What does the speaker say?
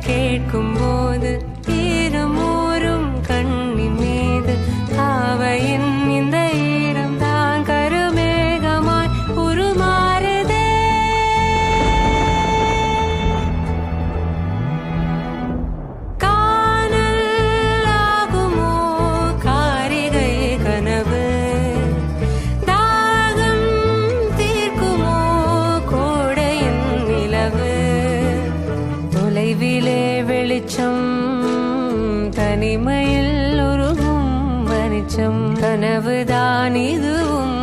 கேட்கும் நினைவிலே வெளிச்சம் தனிமையில் உருகும் வனிச்சம் கனவுதான் இதுவும்